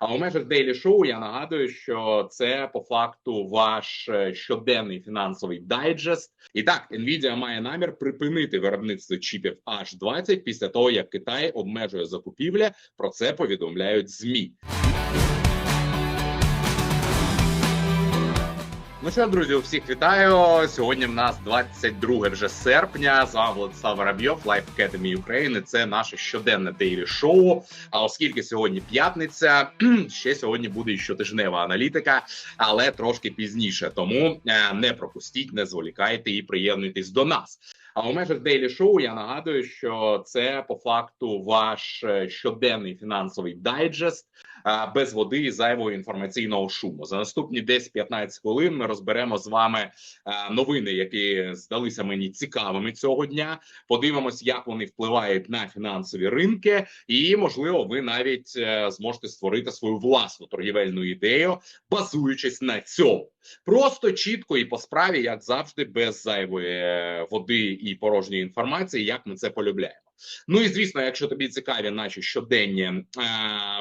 А у межах Daily Show я нагадую, що це по факту ваш е, щоденний фінансовий дайджест. І так, Nvidia має намір припинити виробництво чіпів H20 після того, як Китай обмежує закупівля. Про це повідомляють змі. Ну що, друзі, всіх вітаю. Сьогодні в нас 22 вже серпня. З вами Владислав Воробйов, Life Academy України. Це наше щоденне дейлі шоу. А оскільки сьогодні п'ятниця, ще сьогодні буде щотижнева аналітика, але трошки пізніше. Тому е, не пропустіть, не зволікайте і приєднуйтесь до нас. А у межах Daily Show я нагадую, що це по факту ваш е, щоденний фінансовий дайджест е, без води і зайвого інформаційного шуму. За наступні 10-15 хвилин ми розберемо з вами е, новини, які здалися мені цікавими цього дня. Подивимось, як вони впливають на фінансові ринки, і можливо, ви навіть зможете створити свою власну торгівельну ідею, базуючись на цьому. Просто чітко і по справі, як завжди, без зайвої води і порожньої інформації, як ми це полюбляємо. Ну і звісно, якщо тобі цікаві наші щоденні е,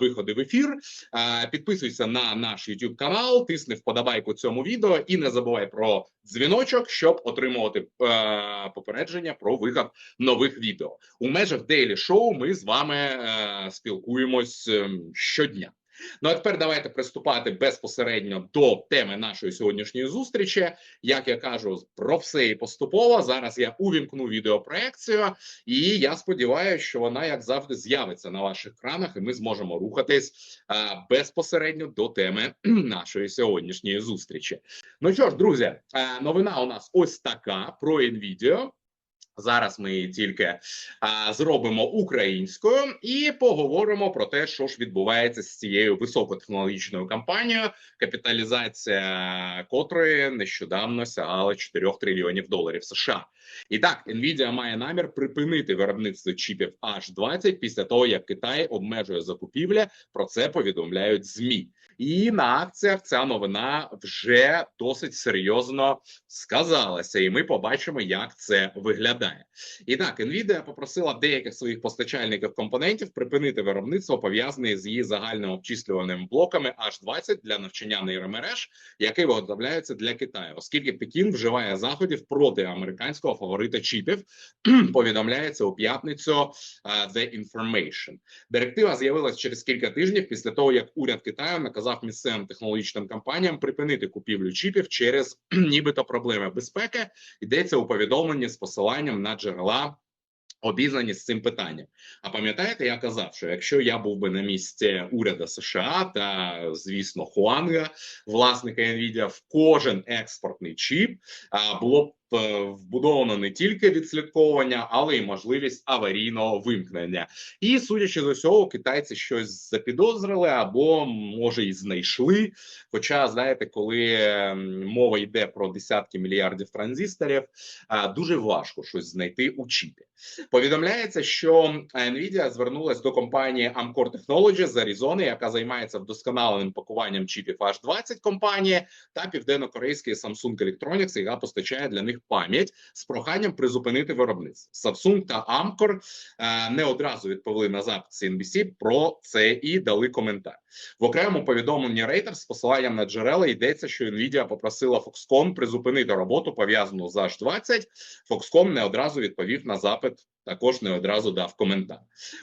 виходи в ефір, е, підписуйся на наш YouTube канал, тисни вподобайку цьому відео і не забувай про дзвіночок, щоб отримувати е, попередження про виход нових відео. У межах Daily Show ми з вами е, спілкуємось е, щодня. Ну а тепер давайте приступати безпосередньо до теми нашої сьогоднішньої зустрічі. Як я кажу, про все і поступово. Зараз я увімкну відеопроекцію, і я сподіваюся, що вона, як завжди, з'явиться на ваших екранах, і ми зможемо рухатись а, безпосередньо до теми нашої сьогоднішньої зустрічі. Ну що ж, друзі, новина у нас ось така про NVIDIA. Зараз ми тільки а, зробимо українською і поговоримо про те, що ж відбувається з цією високотехнологічною компанією, капіталізація котрої нещодавно сягала 4 трильйонів доларів США. І так, Nvidia має намір припинити виробництво чіпів H20 після того, як Китай обмежує закупівля. Про це повідомляють змі. І на акціях ця новина вже досить серйозно сказалася, і ми побачимо, як це виглядає. І так, Nvidia попросила деяких своїх постачальників компонентів припинити виробництво пов'язане з її загальним обчислюваними блоками H20 для навчання нейромереж, які виготовляються для Китаю, оскільки Пекін вживає заходів проти американського фаворита чіпів. Повідомляється у п'ятницю uh, The Information. Директива з'явилась через кілька тижнів після того, як уряд Китаю наказав місцевим технологічним компаніям припинити купівлю чіпів через нібито проблеми безпеки. Йдеться у повідомленні з посиланням на джерела. Обізнані з цим питанням. А пам'ятаєте, я казав, що якщо я був би на місці уряду США та, звісно, Хуанга, власника Nvidia, в кожен експортний чіп було б Е, вбудовано не тільки відслідковування, але й можливість аварійного вимкнення. І судячи з усього, китайці щось запідозрили або може і знайшли. Хоча, знаєте, коли мова йде про десятки мільярдів транзисторів, дуже важко щось знайти у чіпі. Повідомляється, що Nvidia звернулася до компанії Amcor Technologies з Аризони, яка займається вдосконаленим пакуванням чіпів H20 компанії, та південно-корейської Samsung Electronics, яка постачає для них пам'ять з проханням призупинити виробництво. Samsung та Амкор е, не одразу відповіли на запит CNBC про це і дали коментар в окремому повідомленні Reuters з посиланням на джерела. Йдеться, що Nvidia попросила Foxconn призупинити роботу пов'язану з H20. Foxconn не одразу відповів на запит також не одразу дав коментар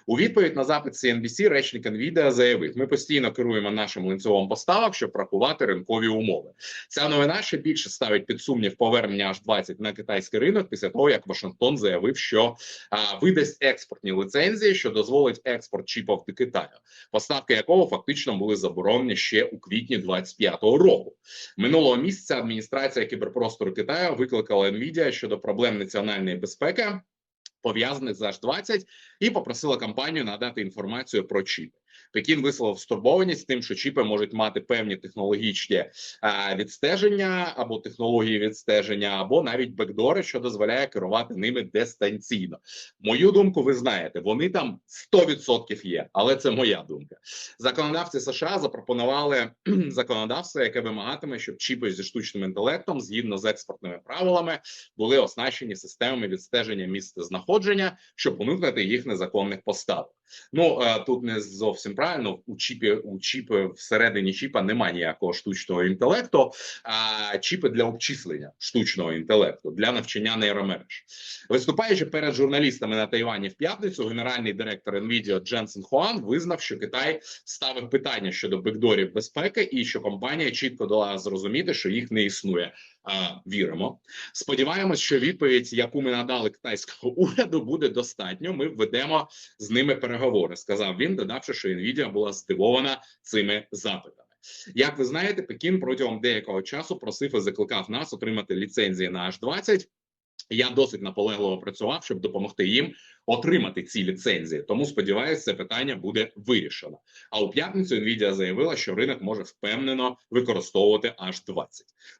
у відповідь на запит CNBC речник NVIDIA заявив: ми постійно керуємо нашим ланцюгом поставок, щоб рахувати ринкові умови. Ця новина ще більше ставить під сумнів повернення аж 20 на китайський ринок після того, як Вашингтон заявив, що а, видасть експортні лицензії, що дозволить експорт чіпів до Китаю, поставки якого фактично були заборонені ще у квітні 25-го року. Минулого місяця адміністрація кіберпростору Китаю викликала NVIDIA щодо проблем національної безпеки пов'язаних з H20 і попросила компанію надати інформацію про чіпи. Пекін висловив стурбованість тим, що чіпи можуть мати певні технологічні відстеження або технології відстеження, або навіть бекдори, що дозволяє керувати ними дистанційно. Мою думку, ви знаєте, вони там 100% є, але це моя думка. Законодавці США запропонували законодавство, яке вимагатиме, щоб чіпи зі штучним інтелектом, згідно з експортними правилами, були оснащені системами відстеження місця знаходження, щоб уникнути їх незаконних поставок. Ну е, тут не зовсім правильно. У чіпі у чіпи всередині чіпа немає ніякого штучного інтелекту, а чіпи для обчислення штучного інтелекту для навчання нейромереж. Виступаючи перед журналістами на Тайвані в п'ятницю, генеральний директор NVIDIA Дженсен Хуан визнав, що Китай ставив питання щодо бекдорів безпеки, і що компанія чітко дала зрозуміти, що їх не існує. Віримо. Сподіваємось, що відповідь, яку ми надали китайського уряду, буде достатньо. Ми ведемо з ними переговори. Сказав він, додавши, що Nvidia була здивована цими запитами. Як ви знаєте, Пекін протягом деякого часу просив і закликав нас отримати ліцензії на H20. Я досить наполегливо працював, щоб допомогти їм отримати ці ліцензії. Тому сподіваюся, це питання буде вирішено. А у п'ятницю Nvidia заявила, що ринок може впевнено використовувати H20.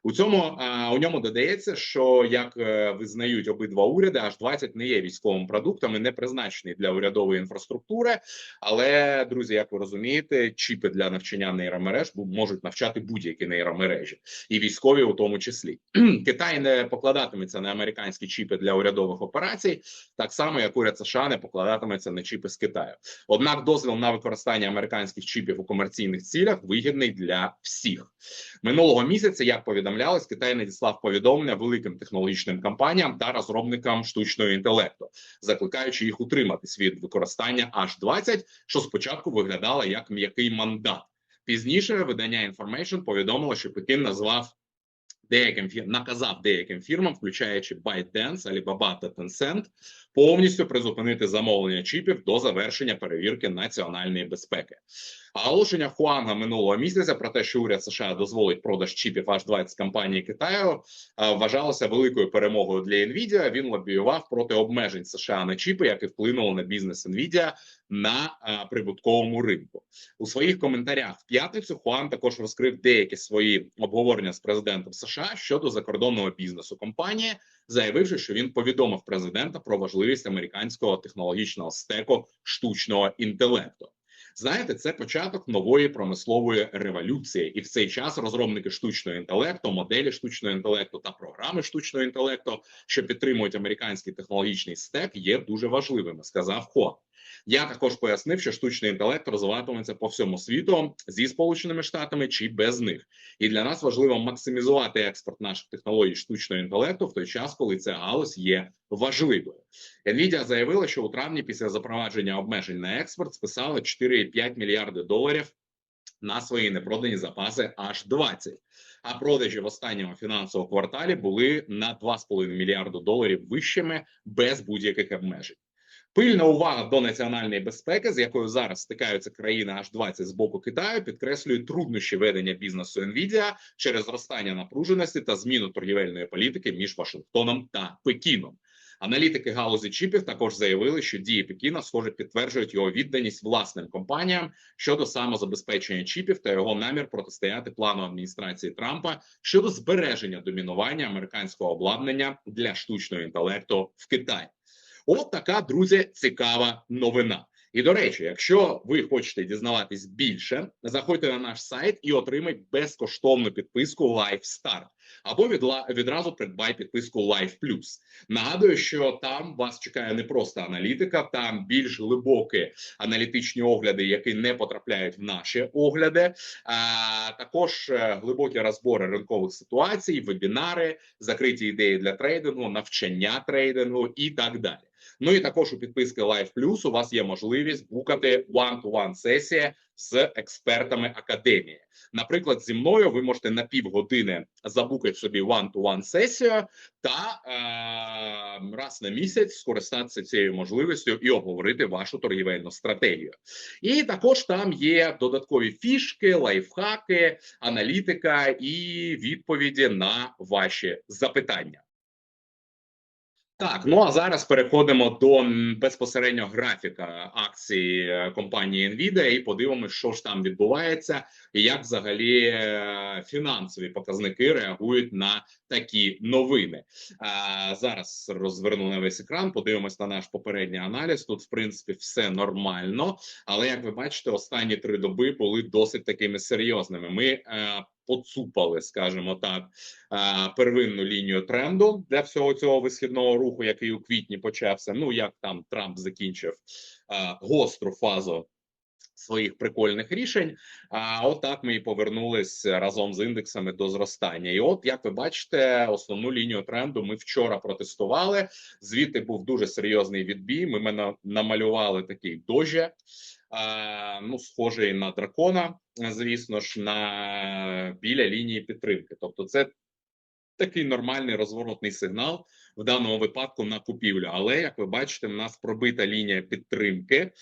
У цьому у ньому додається, що як е, визнають обидва уряди, H20 не є військовим продуктом і не призначений для урядової інфраструктури. Але друзі, як ви розумієте, чіпи для навчання нейромереж можуть навчати будь-які нейромережі, і військові у тому числі. Китай не покладатиметься на американські чіпи для урядових операцій, так само як уряд США не покладатиметься на чіпи з Китаю. Однак дозвіл на використання американських чіпів у комерційних цілях вигідний для всіх. Минулого місяця, як повідомлялось, Китай надіслав повідомлення великим технологічним компаніям та розробникам штучного інтелекту, закликаючи їх утриматись від використання H20, що спочатку виглядало як м'який мандат. Пізніше видання Information повідомило, що Пекін назвав деяким фір- наказав деяким фірмам, включаючи ByteDance, Alibaba та Tencent, повністю призупинити замовлення чіпів до завершення перевірки національної безпеки. А оголошення Хуанга минулого місяця про те, що уряд США дозволить продаж чіпів H20 компанії Китаю, а, вважалося великою перемогою для Nvidia. Він лобіював проти обмежень США на чіпи, які вплинули на бізнес Nvidia на а, прибутковому ринку. У своїх коментарях в п'ятницю Хуан також розкрив деякі свої обговорення з президентом США щодо закордонного бізнесу компанії, заявивши, що він повідомив президента про важливість американського технологічного стеку штучного інтелекту. Знаєте, це початок нової промислової революції, і в цей час розробники штучного інтелекту, моделі штучного інтелекту та програми штучного інтелекту, що підтримують американський технологічний стек, є дуже важливими. Сказав Хуан. Я також пояснив, що штучний інтелект розвиватиметься по всьому світу зі сполученими штатами чи без них, і для нас важливо максимізувати експорт наших технологій штучного інтелекту в той час, коли ця галузь є важливою. Nvidia заявила, що у травні після запровадження обмежень на експорт списали 4,5 мільярди доларів на свої непродані запаси аж 20. А продажі в останньому фінансовому кварталі були на 2,5 мільярди доларів вищими без будь-яких обмежень. Пильна увага до національної безпеки, з якою зараз стикаються країни аж 20 з боку Китаю, підкреслює труднощі ведення бізнесу Nvidia через зростання напруженості та зміну торгівельної політики між Вашингтоном та Пекіном. Аналітики галузі чіпів також заявили, що дії Пекіна, схоже, підтверджують його відданість власним компаніям щодо самозабезпечення чіпів та його намір протистояти плану адміністрації Трампа щодо збереження домінування американського обладнання для штучного інтелекту в Китаї. От така друзі цікава новина. І до речі, якщо ви хочете дізнаватись більше, заходьте на наш сайт і отримайте безкоштовну підписку Live Start. або відразу придбай підписку Live Plus. Нагадую, що там вас чекає не просто аналітика, там більш глибокі аналітичні огляди, які не потрапляють в наші огляди. А також е, глибокі розбори ринкових ситуацій, вебінари, закриті ідеї для трейдингу, навчання трейдингу і так далі. Ну і також у підписки Live Plus у вас є можливість букати one-to-one сесії з експертами академії. Наприклад, зі мною ви можете на півгодини забукати собі one-to-one сесію та е, раз на місяць скористатися цією можливістю і обговорити вашу торгівельну стратегію. І також там є додаткові фішки, лайфхаки, аналітика і відповіді на ваші запитання. Так, ну а зараз переходимо до безпосередньо графіка акції е, компанії Nvidia і подивимося, що ж там відбувається, і як взагалі е, фінансові показники реагують на такі новини. А, зараз розверну на весь екран. Подивимось на наш попередній аналіз. Тут, в принципі, все нормально, але як ви бачите, останні три доби були досить такими серйозними. Ми е, поцупали, скажімо так, е, первинну лінію тренду для всього цього висхідного руху, який у квітні почався. Ну як там Трамп закінчив гостру фазу своїх прикольних рішень. А отак ми і повернулись разом з індексами до зростання. І от як ви бачите, основну лінію тренду ми вчора протестували. Звідти був дуже серйозний відбій. Ми мене намалювали такий дожі. Ну, схожий на дракона, звісно ж, на біля лінії підтримки. Тобто, це такий нормальний розворотний сигнал в даному випадку на купівлю. Але як ви бачите, в нас пробита лінія підтримки,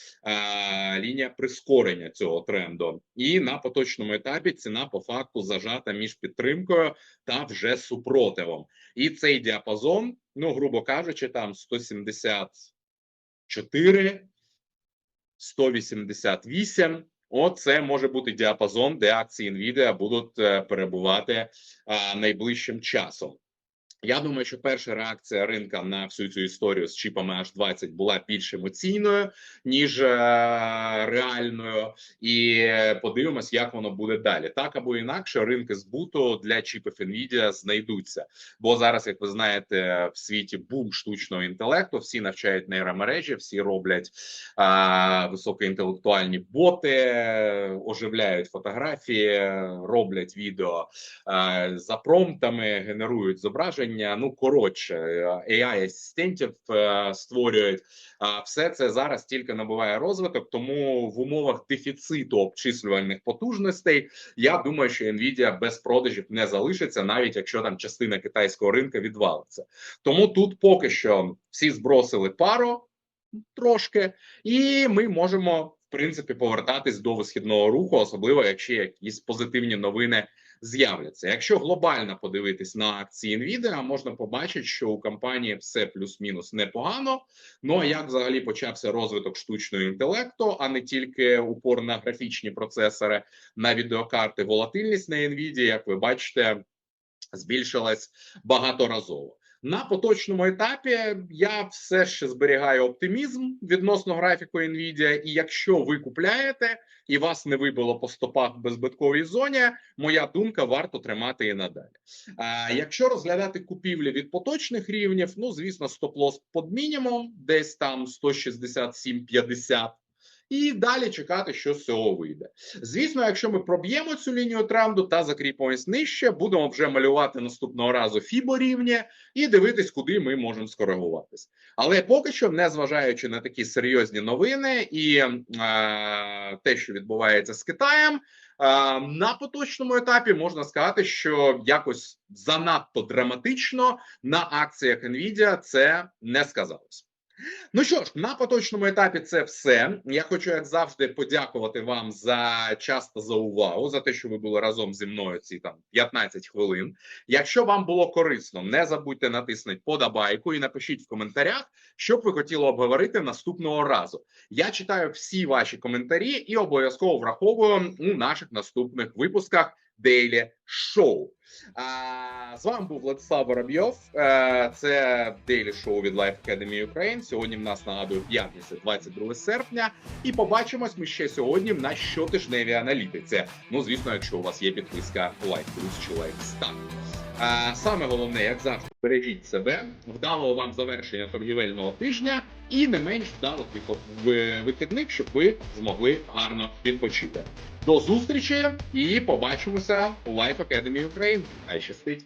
лінія прискорення цього тренду, і на поточному етапі ціна по факту зажата між підтримкою та вже супротивом. І цей діапазон, ну грубо кажучи, там 174, 188. Оце може бути діапазон, де акції Nvidia будуть е, перебувати найближчим часом. Я думаю, що перша реакція ринка на всю цю історію з чіпами H20 була більш емоційною ніж е, реальною, і подивимось, як воно буде далі. Так або інакше, ринки збуту для чіпів Nvidia знайдуться. Бо зараз, як ви знаєте, в світі бум штучного інтелекту, всі навчають нейромережі, всі роблять е, високоінтелектуальні боти, оживляють фотографії, роблять відео е, за промптами, генерують зображення. Ну коротше, ai асистентів е, створюють. А все це зараз тільки набуває розвиток. Тому в умовах дефіциту обчислювальних потужностей я думаю, що Nvidia без продажів не залишиться, навіть якщо там частина китайського ринка відвалиться. Тому тут поки що всі збросили пару трошки, і ми можемо в принципі повертатись до висхідного руху, особливо якщо якісь позитивні новини з'являться. Якщо глобально подивитись на акції Nvidia, можна побачити, що у компанії все плюс-мінус непогано. Ну а як взагалі почався розвиток штучного інтелекту, а не тільки упор на графічні процесори, на відеокарти, волатильність на Nvidia, як ви бачите, збільшилась багаторазово. На поточному етапі я все ще зберігаю оптимізм відносно графіку Nvidia, і якщо ви купляєте і вас не вибило по стопах в беззбитковій зоні, моя думка варто тримати і надалі. А якщо розглядати купівлі від поточних рівнів, ну звісно, стоп-лосс під мінімум, десь там 167,50. І далі чекати, що з цього вийде. Звісно, якщо ми проб'ємо цю лінію тренду та закріпимось нижче, будемо вже малювати наступного разу фібо рівні і дивитись, куди ми можемо скоригуватись. Але поки що, не зважаючи на такі серйозні новини і е, те, що відбувається з Китаєм, е, на поточному етапі можна сказати, що якось занадто драматично на акціях Nvidia це не сказалось. Ну що ж, на поточному етапі це все. Я хочу, як завжди, подякувати вам за час та за увагу, за те, що ви були разом зі мною ці там 15 хвилин. Якщо вам було корисно, не забудьте натиснути подобайку і напишіть в коментарях, що б ви хотіли обговорити наступного разу. Я читаю всі ваші коментарі і обов'язково враховую у наших наступних випусках Daily Show. А, з вами був Владислав Воробйов. Е, Це Daily Show від Life Academy Ukraine. Сьогодні в нас нагадую п'ятниця, 22 серпня. І побачимось ми ще сьогодні на щотижневій аналітиці. Ну, звісно, якщо у вас є підписка Life Plus чи Star. А саме головне, як завжди, бережіть себе, вдалого вам завершення торгівельного тижня і не менш вдалих вихідних, щоб ви змогли гарно відпочити. До зустрічі і побачимося у Life Academy Ukraine. Хай щастить!